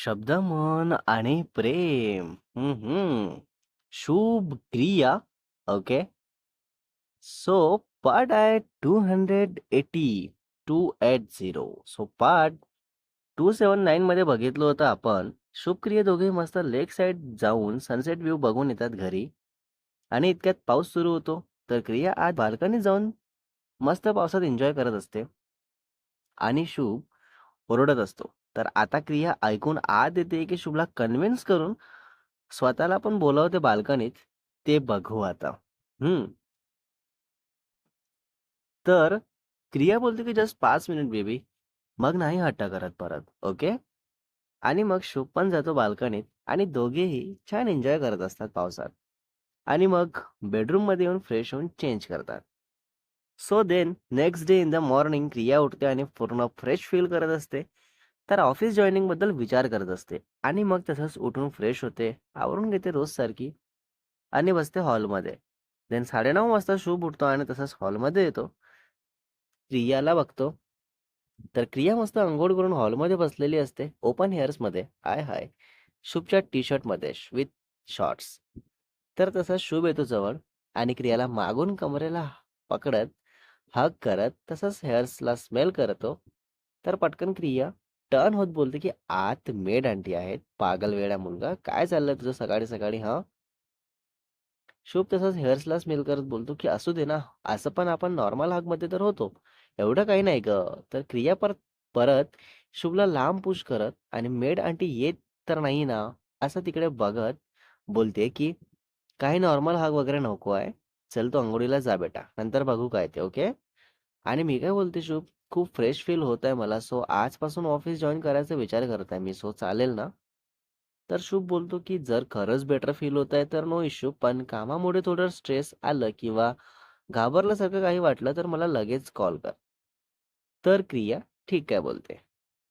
शब्द, मन आणि प्रेम. Hmm Shubh Kriya. Okay. So part आहे 280. 280. सो पार्ट 279 मध्ये बघितलं होतं आपण. शुभक्रिया दोघे मस्त लेक साइड जाऊन सनसेट व्ह्यू बघून येतात घरी आणि इतक्यात पाऊस सुरू होतो. तर क्रिया आज बाल्कनीत जाऊन मस्त पावसात एन्जॉय करत असते. आणि शुभ ओरडत असतो. तर आता क्रिया ऐकून आत येते की शुभला कन्व्हिन्स करून स्वतःला पण बोलावते बाल्कनीत. ते बघू आता. हम्म तर क्रिया बोलते की जस्ट पाच मिनिट बेबी. मग नाही हट्ट करत परत. ओके. आणि मग शुभ पण जातो बाल्कनीत आणि दोघेही छान एन्जॉय करत असतात पावसात. आणि मग बेडरूममध्ये येऊन फ्रेश होऊन चेंज करतात. So then next day in the morning Kriya उठते आणि पूर्ण फ्रेश फील करत असते. तर ऑफिस जॉईनिंगबद्दल विचार करत असते आणि मग तसंच उठून फ्रेश होते, आवरून घेते रोजसारखी आणि बसते हॉलमध्ये. देन 9:30 वाजता शूभ उठतो आणि तसंच हॉलमध्ये येतो. क्रियाला बघतो. तर क्रिया मस्त अंघोळ करून हॉलमध्ये बसलेली असते. ओपन हेअर्समध्ये. आय हाय! शुभच्या टी-शर्टमध्ये विथ शॉर्ट्स. तर तसंच शुभ येतो जवळ आणि क्रियाला मागून कमरेला पकडत, हग करत, तसंच हेअर्सला स्मेल करतो. तर पटकन क्रिया टर्न होत बोलते की "आत मेड आंटी आहेत. पागल वेडा मुलगा. काय चाललंय तुझं सकाळी-सकाळी हा शुभ तसंच हेअर्सला स्मेल करत बोलतो की "असू दे ना. असं पण आपण नॉर्मल हाकमध्ये तर होतो. एवढं काही नाही गं." तर क्रिया परत परत शुभला लांब पुश करत आणि मेड आंटी येत तर नाही ना, असं तिकडे बघत बोलते की "काही नॉर्मल हाक वगैरे नको आहे. चल तू अंघोळीला जा बेटा. नंतर बघू काय ते. ओके." आणि मी काय बोलते शुभ, "खूप फ्रेश फील होत आहे मला. सो आजपासून ऑफिस जॉईन करायचा विचार करत आहे मी. सो चालेल ना?" तर शुभ बोलतो की "जर खरंच बेटर फील होत आहे तर नो इश्यू. पण कामामुळे थोडं स्ट्रेस आलं किंवा घाबरल्यासारखं काही वाटलं तर मला लगेच कॉल कर." तर क्रिया "ठीक आहे" बोलते.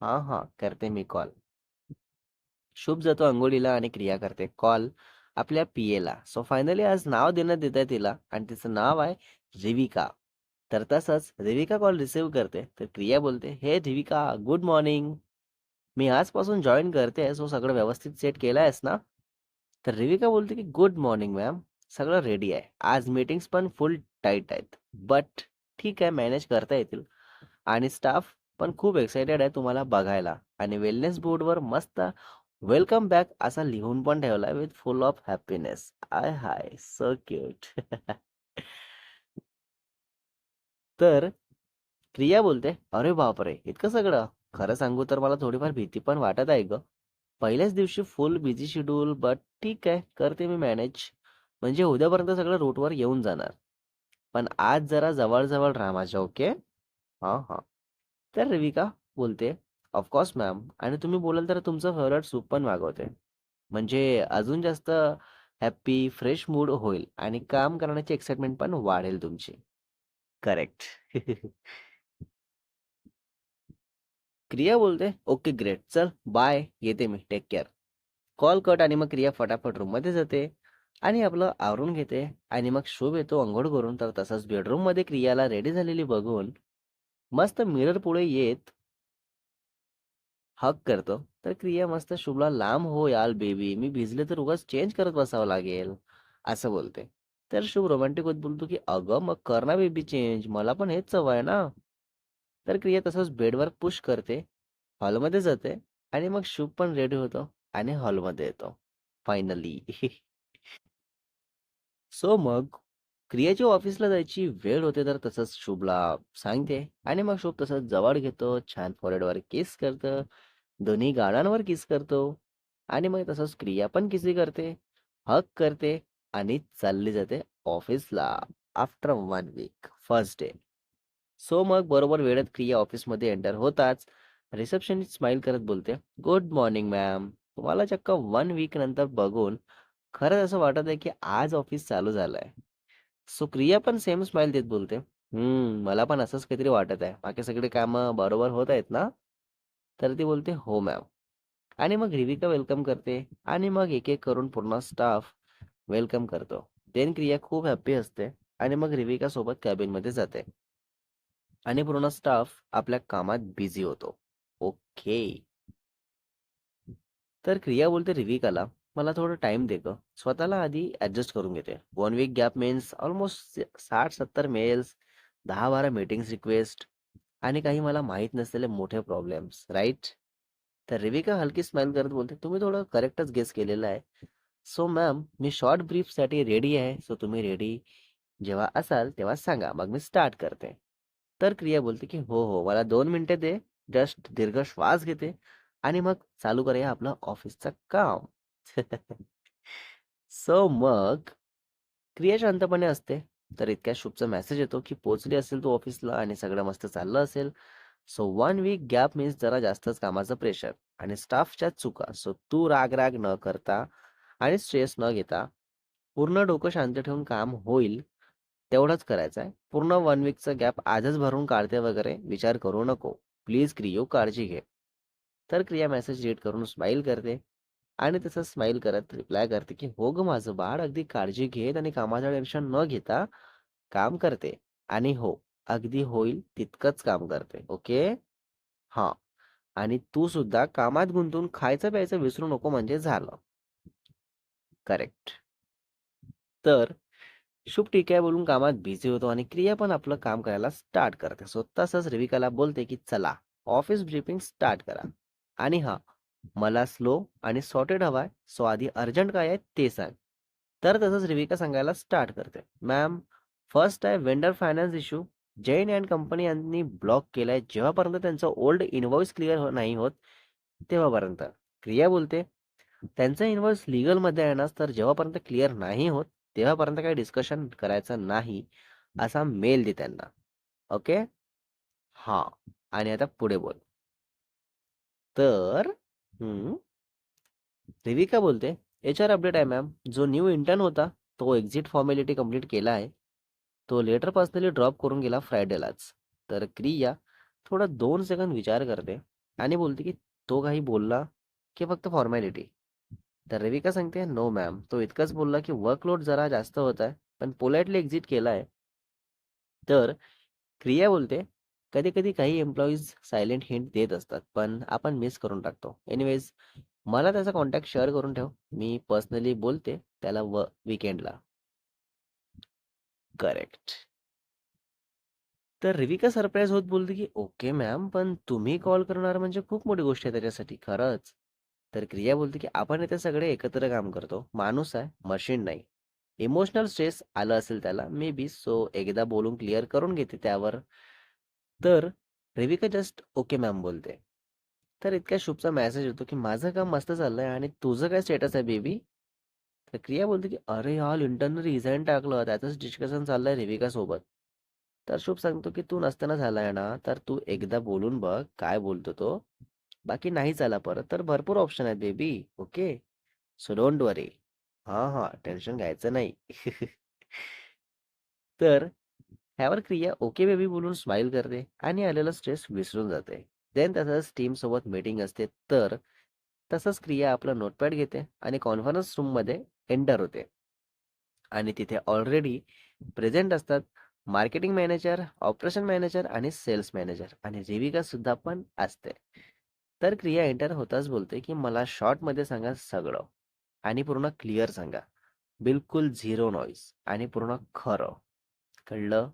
"हां, हां. करते मी कॉल." शुभ जातो अंघोळीला आणि क्रिया करते कॉल आपल्या पीएला. सो फायनली आज नाव देण्यात येत आहे तिला आणि तिचं नाव आहे रिविका. तर तसंच रिविका कॉल रिसीव्ह करते. तर क्रिया बोलते, "हे रिविका, गुड मॉर्निंग. मी आजपासून जॉईन करते सो सगळं व्यवस्थित सेट केलं आहेस ना?" तर रिविका बोलते की "गुड मॉर्निंग मॅम. सगळं रेडी आहे. आज मीटिंग्स पण फुल टाईट आहेत. बट ठीक आहे मॅनेज करता येतील. आणि स्टाफ पण खूप एक्सायटेड आहे तुम्हाला बघायला आणि वेलनेस बोर्डवर मस्त वेलकम बॅक असा लिहून पण ठेवला विथ फुल ऑफ हॅपीनेस. आय हाय! So cute." तर क्रिया बोलते, "अरे बापरे! इतकं सगळं? खरं सांगू तर मला थोडीफार भीती पण वाटत आहे ग पहिल्याच दिवशी फुल बिझी शेड्यूल बट ठीक आहे, करते मी मॅनेज. म्हणजे उद्यापर्यंत सगळं रूटवर येऊन जाणार. पण आज जरा जवळ-जवळ राहा माझ्या, ओके?" "हां, हां." तर रविका बोलते, ऑफकोर्स मॅम आणि तुम्ही बोलाल तर तुमचं फेवरेट सूप पण मागवते. म्हणजे अजून जास्त हॅप्पी फ्रेश मूड होईल आणि काम करण्याची एक्साइटमेंट पण वाढेल तुमची." करेक्ट. क्रिया बोलते, "ओके ग्रेट. चल बाय. येते मी. Take care." कॉल कट आणि मग क्रिया फटाफट रूममध्ये जाते आणि आपलं आवरून घेते आणि मग शोभ येतो अंघोळ करून. तर तसंच बेडरूममध्ये क्रियाला रेडी झालेली बघून मस्त मिरर पुढे येत हक करतो. तर क्रिया मस्त शुभला "लांब हो याल बेबी. मी भिजले तर उगाच चेंज करत बसावं लागेल." असं बोलते. तर शुभ रोमॅन्टिक होत बोलतो की "अगं मग कर ना बेबी चेंज. मला पण हेच हवं आहे ना." तर क्रिया तसंच बेडवर पुश करते. हॉलमध्ये जाते आणि मग शुभ पण रेडी होतो आणि हॉलमध्ये येतो. फायनली. सो मग क्रियाची ऑफिसला जायची वेळ होते तर तसंच शुभला सांगते आणि मग शुभ तसंच जवळ घेतो, छान फॉरेडवर किस करतं, दोन्ही गाड्यांवर किस करतो आणि मग तसंच क्रिया पण किसी करते, हक करते आणि चालली जाते ऑफिसला after one week first day. So मग बरोबर वेळेत क्रिया ऑफिसमध्ये एंटर होताच रिसेप्शनिस्ट स्माईल करत बोलते, "गुड मॉर्निंग मॅम. तुम्हाला चक्क वन वीक नंतर बघून खरंच असं वाटत आहे की आज ऑफिस चालू झालंय." सो क्रिया पण सेम स्माईल देत बोलते, हम्म मला पण असंच काहीतरी वाटत आहे. बाकी सगळे कामं बरोबर होत आहेत ना?" तर ती बोलते, "हो मॅम." आणि मग रिविका वेलकम करते आणि मग एक-एक करून पूर्ण स्टाफ वेलकम करतो. देन क्रिया खूप हॅप्पी असते आणि मग रिविका सोबत कॅबिनमध्ये जाते. आणि पूर्ण स्टाफ आपल्या कामात बिझी होतो. ओके. तर क्रिया बोलते रिविकाला मला थोडं टाइम दे ग स्वतःला आधी ऍडजस्ट करून घेते one week gap means almost साठ सत्तर मेल्स दहा बारा मीटिंग्स रिक्वेस्ट आणि काही मला माहीत नसलेले मोठे प्रॉब्लेम्स राईट तर रिविका हलकी स्माईल करत बोलते तुम्ही थोडं करेक्टच गेस केलेलं आहे सो मॅम मी शॉर्ट ब्रीफसाठी रेडी आहे. सो तुम्ही रेडी जेव्हा असाल तेव्हा सांगा. मग मी स्टार्ट करते. तर क्रिया बोलते की हो हो मला दोन मिनटे दे. जस्ट दीर्घ श्वास घेते आणि मग चालू करूया आपलं ऑफिसचं काम. सो मग क्रिया शांतपणे असते. तर इतक्या शुभचा मेसेज येतो की पोचली असेल तू ऑफिसला आणि सगळं मस्त चाललं असेल. So one week gap means जरा जास्तच कामाचं प्रेशर आणि स्टाफच्या चुका. सो तू राग राग न करता आणि स्ट्रेस न घेता पूर्ण डोकं शांत ठेवून काम होईल तेवढंच करायचं आहे. पूर्ण वन वीकचा गॅप आजच भरून काढते वगैरे विचार करू नको. प्लीज क्रियो काळजी घे. तर क्रिया मेसेज रीड करून स्माईल करते आणि तसं स्माईल करत रिप्लाय करते की हो ग माझं बाळ अगदी काळजी घेत आणि कामाचं टेन्शन न घेता काम करते आणि हो अगदी होईल तितकंच काम करते. ओके? हा. आणि तू सुद्धा कामात गुंतून खायचं प्यायचं विसरू नको म्हणजे झालं. करेक्ट. तर शुभ ठीक आहे बोलून कामात बिझी होतो आणि क्रिया पण आपलं काम करायला स्टार्ट करते. सो तसंच रेविकाला बोलते की चला ऑफिस ब्रीफिंग स्टार्ट करा. आणि हा मला स्लो आणि सॉर्टेड हवाय सो आधी अर्जंट काय आहे ते सांग. तर तसंच रिविका सांगायला स्टार्ट करते. मॅम फर्स्ट आहे vendor finance issue Jain and company यांनी ब्लॉक केलाय. जेव्हापर्यंत त्यांचं ओल्ड इनवॉइस क्लिअर नाही होत तेव्हापर्यंत. क्रिया बोलते त्यांचा इन्व्हॉइस लिगलमध्ये आहे ना तर जेव्हापर्यंत क्लिअर नाही होत तेव्हापर्यंत काही डिस्कशन करायचं नाही असा मेल दे त्यांना. ओके हा. आणि आता पुढे बोल. तर हम्म, रिविका बोलते एच आर अपडेट आहे मॅम जो न्यू इंटर्न होता तो एक्झिट फॉर्मॅलिटी कंप्लीट केला आहे. तो लेटर पर्सनली ड्रॉप करून गेला फ्रायडेलाच तर क्रिया थोडा दोन सेकंद विचार करते आणि बोलते की तो काही बोलला की फक्त फॉर्मॅलिटी तर रेविका सांगते नो मॅम तो इतकंच बोलला की वर्कलोड जरा जास्त होत आहे पण पोलाइटली एक्झिट केला आहे. तर क्रिया बोलते कधी कधी काही एम्प्लॉईज सायलेंट हिंट देत असतात पण आपण मिस करून टाकतो. एनिवेज मला त्याचा कॉन्टॅक्ट शेअर करून ठेव. मी पर्सनली बोलते त्याला व विकेंडला करेक्ट तर रिविका सरप्राईज होत बोलते की ओके मॅम पण तुम्ही कॉल करणार म्हणजे खूप मोठी गोष्ट आहे त्याच्यासाठी खरंच. तर क्रिया बोलते की आपण इथे सगळे एकत्र काम करतो. माणूस आहे मशीन नाही. इमोशनल स्ट्रेस आलं असेल त्याला मे बी सो एकदा बोलून क्लिअर करून घेते त्यावर. तर रेविका जस्ट ओके मॅम बोलते. तर इतक्या शुभचा मेसेज येतो की माझं काम मस्त चाललंय आणि तुझं काय स्टेटस आहे बेबी तर क्रिया बोलते की अरे ऑल इंटरनल रिझाईन टाकलं त्याचंच डिस्कशन चाललंय रेविका सोबत. तर शुभ सांगतो की तू नसताना झालाय ना तर तू एकदा बोलून बघ काय बोलतो तो. बाकी नाही झाला परत तर भरपूर ऑप्शन आहेत baby okay so don't worry हा हा. टेन्शन घ्यायचं नाही. तर ह्यावर क्रिया ओके बेबी बोलून स्माइल करते आणि आलेला स्ट्रेस विसरून जाते. देन तसंच टीम सोबत मीटिंग असते तर तसंच क्रिया आपलं नोटपॅड घेते आणि कॉन्फरन्स रूममध्ये एंटर होते. आणि तिथे ऑलरेडी प्रेझेंट असतात मार्केटिंग मॅनेजर ऑपरेशन मॅनेजर आणि सेल्स मॅनेजर आणि रिविका सुद्धा पण असते. तर क्रिया एंटर होताच बोलते की मला शॉर्टमध्ये सांगा सगळं आणि पूर्ण क्लिअर सांगा. बिलकुल झिरो नॉईस आणि पूर्ण खरं. कळलं?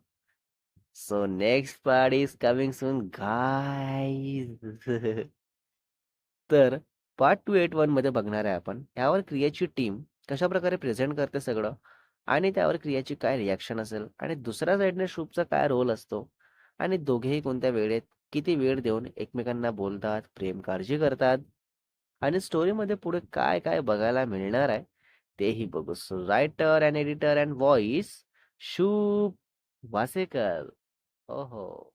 So next part is coming soon guys तर पार्ट टू एट वनमध्ये बघणार आहे आपण यावर क्रियाची टीम कशा प्रकारे प्रेझेंट करते सगळं आणि त्यावर क्रियाची काय रिॲक्शन असेल आणि दुसऱ्या साईडने शुभचा काय रोल असतो आणि दोघेही कोणत्या वेळेत किती वेळ देऊन एकमेकांना बोलतात प्रेम काळजी करतात आणि स्टोरीमध्ये पुढे काय काय बघायला मिळणार आहे तेही बघू. So writer and editor and voice Shubh Vasekar. ओहो.